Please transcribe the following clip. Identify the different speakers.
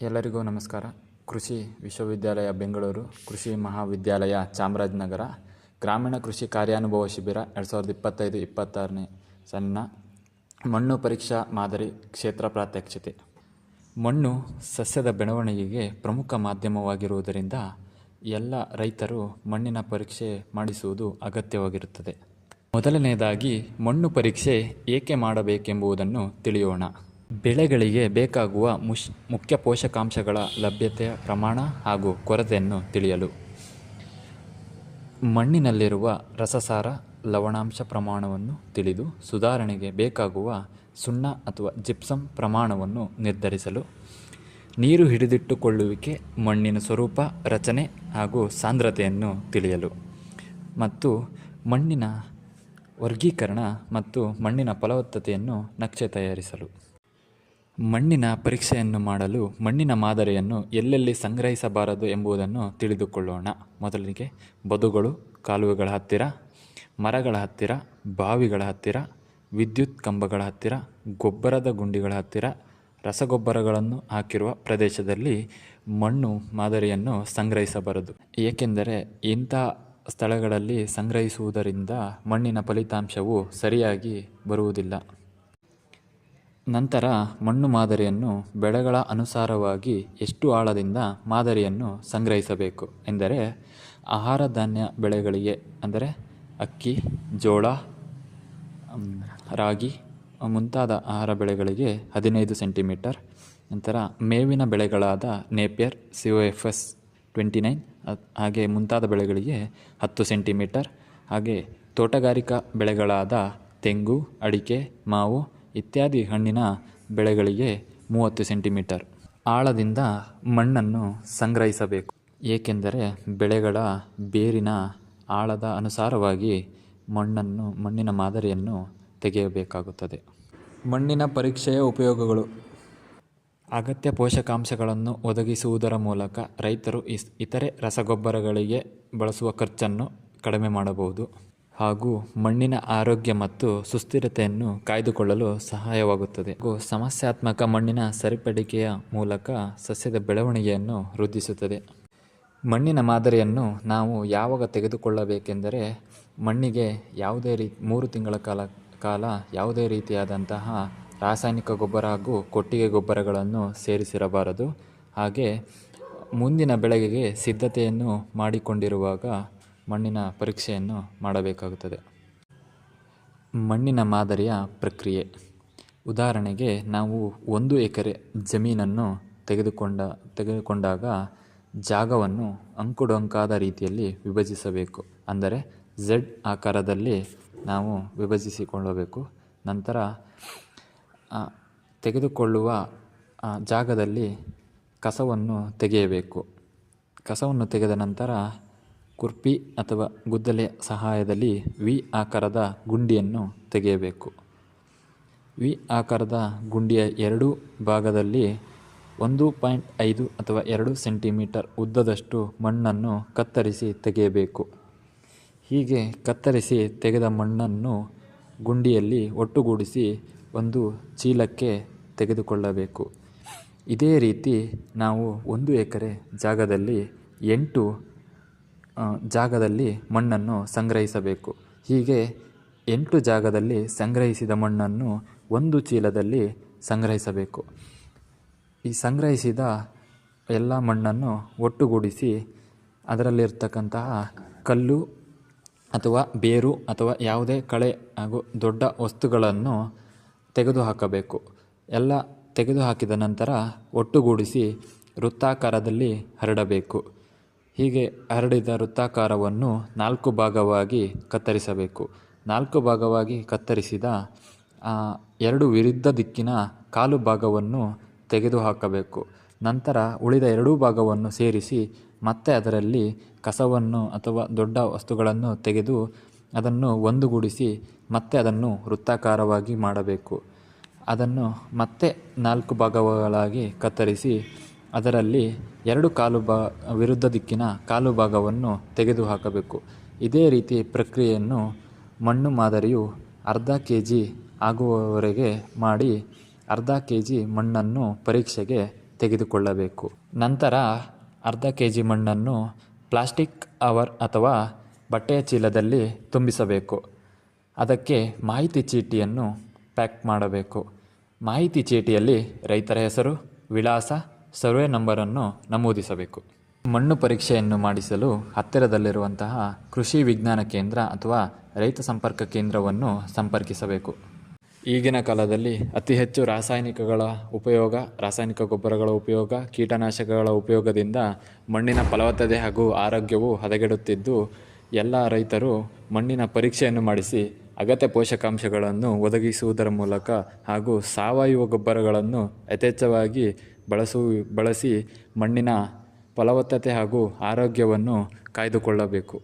Speaker 1: ಎಲ್ಲರಿಗೂ ನಮಸ್ಕಾರ. ಕೃಷಿ ವಿಶ್ವವಿದ್ಯಾಲಯ ಬೆಂಗಳೂರು, ಕೃಷಿ ಮಹಾವಿದ್ಯಾಲಯ ಚಾಮರಾಜನಗರ, ಗ್ರಾಮೀಣ ಕೃಷಿ ಕಾರ್ಯಾನುಭವ ಶಿಬಿರ ಎರಡು ಸಾವಿರದ ಇಪ್ಪತ್ತೈದು ಇಪ್ಪತ್ತಾರನೇ ಸಣ್ಣ ಮಣ್ಣು ಪರೀಕ್ಷಾ ಮಾದರಿ ಕ್ಷೇತ್ರ ಪ್ರಾತ್ಯಕ್ಷತೆ. ಮಣ್ಣು ಸಸ್ಯದ ಬೆಳವಣಿಗೆಗೆ ಪ್ರಮುಖ ಮಾಧ್ಯಮವಾಗಿರುವುದರಿಂದ ಎಲ್ಲ ರೈತರು ಮಣ್ಣಿನ ಪರೀಕ್ಷೆ ಮಾಡಿಸುವುದು ಅಗತ್ಯವಾಗಿರುತ್ತದೆ. ಮೊದಲನೆಯದಾಗಿ ಮಣ್ಣು ಪರೀಕ್ಷೆ ಏಕೆ ಮಾಡಬೇಕೆಂಬುದನ್ನು ತಿಳಿಯೋಣ. ಬೆಳೆಗಳಿಗೆ ಬೇಕಾಗುವ ಮುಷ್, ಮುಖ್ಯ ಪೋಷಕಾಂಶಗಳ ಲಭ್ಯತೆಯ ಪ್ರಮಾಣ ಹಾಗೂ ಕೊರತೆಯನ್ನು ತಿಳಿಯಲು. ಮಣ್ಣಿನಲ್ಲಿರುವ ರಸಸಾರ ಲವಣಾಂಶ ಪ್ರಮಾಣವನ್ನು ತಿಳಿದು ಸುಧಾರಣೆಗೆ ಬೇಕಾಗುವ ಸುಣ್ಣ ಅಥವಾ ಜಿಪ್ಸಮ್ ಪ್ರಮಾಣವನ್ನು ನಿರ್ಧರಿಸಲು. ನೀರು ಹಿಡಿದಿಟ್ಟುಕೊಳ್ಳುವಿಕೆ, ಮಣ್ಣಿನ ಸ್ವರೂಪ, ರಚನೆ ಹಾಗೂ ಸಾಂದ್ರತೆಯನ್ನು ತಿಳಿಯಲು. ಮತ್ತು ಮಣ್ಣಿನ ವರ್ಗೀಕರಣ ಮತ್ತು ಮಣ್ಣಿನ ಫಲವತ್ತತೆಯನ್ನು ನಕ್ಷೆ ತಯಾರಿಸಲು. ಮಣ್ಣಿನ ಪರೀಕ್ಷೆಯನ್ನು ಮಾಡಲು ಮಣ್ಣಿನ ಮಾದರಿಯನ್ನು ಎಲ್ಲೆಲ್ಲಿ ಸಂಗ್ರಹಿಸಬಾರದು ಎಂಬುದನ್ನು ತಿಳಿದುಕೊಳ್ಳೋಣ. ಮೊದಲಿಗೆ ಬದುಗಳು, ಕಾಲುವೆಗಳ ಹತ್ತಿರ, ಮರಗಳ ಹತ್ತಿರ, ಬಾವಿಗಳ ಹತ್ತಿರ, ವಿದ್ಯುತ್ ಕಂಬಗಳ ಹತ್ತಿರ, ಗೊಬ್ಬರದ ಗುಂಡಿಗಳ ಹತ್ತಿರ, ರಸಗೊಬ್ಬರಗಳನ್ನು ಹಾಕಿರುವ ಪ್ರದೇಶದಲ್ಲಿ ಮಣ್ಣು ಮಾದರಿಯನ್ನು ಸಂಗ್ರಹಿಸಬಾರದು. ಏಕೆಂದರೆ ಇಂಥ ಸ್ಥಳಗಳಲ್ಲಿ ಸಂಗ್ರಹಿಸುವುದರಿಂದ ಮಣ್ಣಿನ ಫಲಿತಾಂಶವು ಸರಿಯಾಗಿ ಬರುವುದಿಲ್ಲ. ನಂತರ ಮಣ್ಣು ಮಾದರಿಯನ್ನು ಬೆಳೆಗಳ ಅನುಸಾರವಾಗಿ ಎಷ್ಟು ಆಳದಿಂದ ಮಾದರಿಯನ್ನು ಸಂಗ್ರಹಿಸಬೇಕು ಎಂದರೆ ಆಹಾರ ಧಾನ್ಯ ಬೆಳೆಗಳಿಗೆ ಅಂದರೆ ಅಕ್ಕಿ, ಜೋಳ ರಾಗಿ, ಮುಂತಾದ ಆಹಾರ ಬೆಳೆಗಳಿಗೆ ಹದಿನೈದು ಸೆಂಟಿಮೀಟರ್, ನಂತರ ಮೇವಿನ ಬೆಳೆಗಳಾದ Napier, C O F S twenty nine ಹಾಗೆ ಮುಂತಾದ ಬೆಳೆಗಳಿಗೆ ಹತ್ತು ಸೆಂಟಿಮೀಟರ್, ಹಾಗೆ ತೋಟಗಾರಿಕಾ ಬೆಳೆಗಳಾದ ತೆಂಗು, ಅಡಿಕೆ, ಮಾವು ಇತ್ಯಾದಿ ಹಣ್ಣಿನ ಬೆಳೆಗಳಿಗೆ ಮೂವತ್ತು ಸೆಂಟಿಮೀಟರ್ ಆಳದಿಂದ ಮಣ್ಣನ್ನು ಸಂಗ್ರಹಿಸಬೇಕು. ಏಕೆಂದರೆ ಬೆಳೆಗಳ ಬೇರಿನ ಆಳದ ಅನುಸಾರವಾಗಿ ಮಣ್ಣನ್ನು, ಮಣ್ಣಿನ ಮಾದರಿಯನ್ನು ತೆಗೆಯಬೇಕಾಗುತ್ತದೆ. ಮಣ್ಣಿನ ಪರೀಕ್ಷೆಯ ಉಪಯೋಗಗಳು. ಅಗತ್ಯ ಪೋಷಕಾಂಶಗಳನ್ನು ಒದಗಿಸುವುದರ ಮೂಲಕ ರೈತರು ಇತರೆ ರಸಗೊಬ್ಬರಗಳಿಗೆ ಬಳಸುವ ಖರ್ಚನ್ನು ಕಡಿಮೆ ಮಾಡಬಹುದು. ಹಾಗೂ ಮಣ್ಣಿನ ಆರೋಗ್ಯ ಮತ್ತು ಸುಸ್ಥಿರತೆಯನ್ನು ಕಾಯ್ದುಕೊಳ್ಳಲು ಸಹಾಯವಾಗುತ್ತದೆ. ಹಾಗೂ ಸಮಸ್ಯಾತ್ಮಕ ಮಣ್ಣಿನ ಸರಿಪಡಿಕೆಯ ಮೂಲಕ ಸಸ್ಯದ ಬೆಳವಣಿಗೆಯನ್ನು ವೃದ್ಧಿಸುತ್ತದೆ. ಮಣ್ಣಿನ ಮಾದರಿಯನ್ನು ನಾವು ಯಾವಾಗ ತೆಗೆದುಕೊಳ್ಳಬೇಕೆಂದರೆ, ಮಣ್ಣಿಗೆ ಯಾವುದೇ ರೀ, ಮೂರು ತಿಂಗಳ ಕಾಲ ಕಾಲ ಯಾವುದೇ ರೀತಿಯಾದಂತಹ ರಾಸಾಯನಿಕ ಗೊಬ್ಬರ ಹಾಗೂ ಕೊಟ್ಟಿಗೆ ಗೊಬ್ಬರಗಳನ್ನು ಸೇರಿಸಿರಬಾರದು. ಹಾಗೆ ಮುಂದಿನ ಬೆಳೆಗೆ ಸಿದ್ಧತೆಯನ್ನು ಮಾಡಿಕೊಂಡಿರುವಾಗ ಮಣ್ಣಿನ ಪರೀಕ್ಷೆಯನ್ನು ಮಾಡಬೇಕಾಗುತ್ತದೆ. ಮಣ್ಣಿನ ಮಾದರಿಯ ಪ್ರಕ್ರಿಯೆ. ಉದಾಹರಣೆಗೆ, ನಾವು ಒಂದು ಎಕರೆ ಜಮೀನನ್ನು ತೆಗೆದುಕೊಂಡ, ತೆಗೆದುಕೊಂಡಾಗ ಜಾಗವನ್ನು ಅಂಕುಡೊಂಕಾದ ರೀತಿಯಲ್ಲಿ ವಿಭಜಿಸಬೇಕು. ಅಂದರೆ ಝೆಡ್ ಆಕಾರದಲ್ಲಿ ನಾವು ವಿಭಜಿಸಿಕೊಳ್ಳಬೇಕು. ನಂತರ ತೆಗೆದುಕೊಳ್ಳುವ ಜಾಗದಲ್ಲಿ ಕಸವನ್ನು ತೆಗೆಯಬೇಕು. ಕಸವನ್ನು ತೆಗೆದ ನಂತರ ಕುರ್ಪಿ ಅಥವಾ ಗುದ್ದಲೆಯ ಸಹಾಯದಲ್ಲಿ ವಿ ಆಕಾರದ ಗುಂಡಿಯನ್ನು ತೆಗೆಯಬೇಕು. ವಿ ಆಕಾರದ ಗುಂಡಿಯ ಎರಡೂ ಭಾಗದಲ್ಲಿ ಒಂದು ಪಾಯಿಂಟ್ ಐದು ಅಥವಾ ಎರಡು ಸೆಂಟಿಮೀಟರ್ ಉದ್ದದಷ್ಟು ಮಣ್ಣನ್ನು ಕತ್ತರಿಸಿ ತೆಗೆಯಬೇಕು. ಹೀಗೆ ಕತ್ತರಿಸಿ ತೆಗೆದ ಮಣ್ಣನ್ನು ಗುಂಡಿಯಲ್ಲಿ ಒಟ್ಟುಗೂಡಿಸಿ ಒಂದು ಚೀಲಕ್ಕೆ ತೆಗೆದುಕೊಳ್ಳಬೇಕು. ಇದೇ ರೀತಿ ನಾವು ಒಂದು ಎಕರೆ ಜಾಗದಲ್ಲಿ ಎಂಟು ಜಾಗದಲ್ಲಿ ಮಣ್ಣನ್ನು ಸಂಗ್ರಹಿಸಬೇಕು. ಹೀಗೆ ಎಂಟು ಜಾಗದಲ್ಲಿ ಸಂಗ್ರಹಿಸಿದ ಮಣ್ಣನ್ನು ಒಂದು ಚೀಲದಲ್ಲಿ ಸಂಗ್ರಹಿಸಬೇಕು. ಈ ಸಂಗ್ರಹಿಸಿದ ಎಲ್ಲ ಮಣ್ಣನ್ನು ಒಟ್ಟುಗೂಡಿಸಿ ಅದರಲ್ಲಿರ್ತಕ್ಕಂತಹ ಕಲ್ಲು ಅಥವಾ ಬೇರು ಅಥವಾ ಯಾವುದೇ ಕಳೆ ಹಾಗೂ ದೊಡ್ಡ ವಸ್ತುಗಳನ್ನು ತೆಗೆದುಹಾಕಬೇಕು. ಎಲ್ಲ ತೆಗೆದುಹಾಕಿದ ನಂತರ ಒಟ್ಟುಗೂಡಿಸಿ ವೃತ್ತಾಕಾರದಲ್ಲಿ ಹರಡಬೇಕು. ಹೀಗೆ ಹರಡಿದ ವೃತ್ತಾಕಾರವನ್ನು ನಾಲ್ಕು ಭಾಗವಾಗಿ ಕತ್ತರಿಸಬೇಕು. ನಾಲ್ಕು ಭಾಗವಾಗಿ ಕತ್ತರಿಸಿದ ಎರಡು ವಿರುದ್ಧ ದಿಕ್ಕಿನ ಕಾಲು ಭಾಗವನ್ನು ತೆಗೆದುಹಾಕಬೇಕು. ನಂತರ ಉಳಿದ ಎರಡೂ ಭಾಗವನ್ನು ಸೇರಿಸಿ ಮತ್ತೆ ಅದರಲ್ಲಿ ಕಸವನ್ನು ಅಥವಾ ದೊಡ್ಡ ವಸ್ತುಗಳನ್ನು ತೆಗೆದು ಅದನ್ನು ಒಂದುಗೂಡಿಸಿ ಮತ್ತೆ ಅದನ್ನು ವೃತ್ತಾಕಾರವಾಗಿ ಮಾಡಬೇಕು. ಅದನ್ನು ಮತ್ತೆ ನಾಲ್ಕು ಭಾಗಗಳಾಗಿ ಕತ್ತರಿಸಿ ಅದರಲ್ಲಿ ಎರಡು ಕಾಲು ಬಾ ವಿರುದ್ಧ ದಿಕ್ಕಿನ ಕಾಲು ಭಾಗವನ್ನು ತೆಗೆದುಹಾಕಬೇಕು. ಇದೇ ರೀತಿ ಪ್ರಕ್ರಿಯೆಯನ್ನು ಮಣ್ಣು ಮಾದರಿಯು ಅರ್ಧ ಕೆ ಜಿ ಆಗುವವರೆಗೆ ಮಾಡಿ ಅರ್ಧ ಕೆ ಜಿ ಮಣ್ಣನ್ನು ಪರೀಕ್ಷೆಗೆ ತೆಗೆದುಕೊಳ್ಳಬೇಕು. ನಂತರ ಅರ್ಧ ಕೆ ಜಿ ಮಣ್ಣನ್ನು ಪ್ಲಾಸ್ಟಿಕ್ ಅವರ್ ಅಥವಾ ಬಟ್ಟೆಯ ಚೀಲದಲ್ಲಿ ತುಂಬಿಸಬೇಕು. ಅದಕ್ಕೆ ಮಾಹಿತಿ ಚೀಟಿಯನ್ನು ಪ್ಯಾಕ್ ಮಾಡಬೇಕು. ಮಾಹಿತಿ ಚೀಟಿಯಲ್ಲಿ ರೈತರ ಹೆಸರು, ವಿಳಾಸ ಸರ್ವೆ ನಂಬರನ್ನು ನಮೂದಿಸಬೇಕು. ಮಣ್ಣು ಪರೀಕ್ಷೆಯನ್ನು ಮಾಡಿಸಲು ಹತ್ತಿರದಲ್ಲಿರುವಂತಹ ಕೃಷಿ ವಿಜ್ಞಾನ ಕೇಂದ್ರ ಅಥವಾ ರೈತ ಸಂಪರ್ಕ ಕೇಂದ್ರವನ್ನು ಸಂಪರ್ಕಿಸಬೇಕು. ಈಗಿನ ಕಾಲದಲ್ಲಿ ಅತಿ ಹೆಚ್ಚು ರಾಸಾಯನಿಕಗಳ ಉಪಯೋಗ, ರಾಸಾಯನಿಕ ಗೊಬ್ಬರಗಳ ಉಪಯೋಗ, ಕೀಟನಾಶಕಗಳ ಉಪಯೋಗದಿಂದ ಮಣ್ಣಿನ ಫಲವತ್ತತೆ ಹಾಗೂ ಆರೋಗ್ಯವು ಹದಗೆಡುತ್ತಿದ್ದು, ಎಲ್ಲ ರೈತರು ಮಣ್ಣಿನ ಪರೀಕ್ಷೆಯನ್ನು ಮಾಡಿಸಿ ಅಗತ್ಯ ಪೋಷಕಾಂಶಗಳನ್ನು ಒದಗಿಸುವುದರ ಮೂಲಕ ಹಾಗೂ ಸಾವಯವ ಗೊಬ್ಬರಗಳನ್ನು ಯಥೇಚ್ಛವಾಗಿ ಬಳಸು, ಬಳಸಿ ಮಣ್ಣಿನ ಫಲವತ್ತತೆ ಹಾಗೂ ಆರೋಗ್ಯವನ್ನು ಕಾಯ್ದುಕೊಳ್ಳಬೇಕು.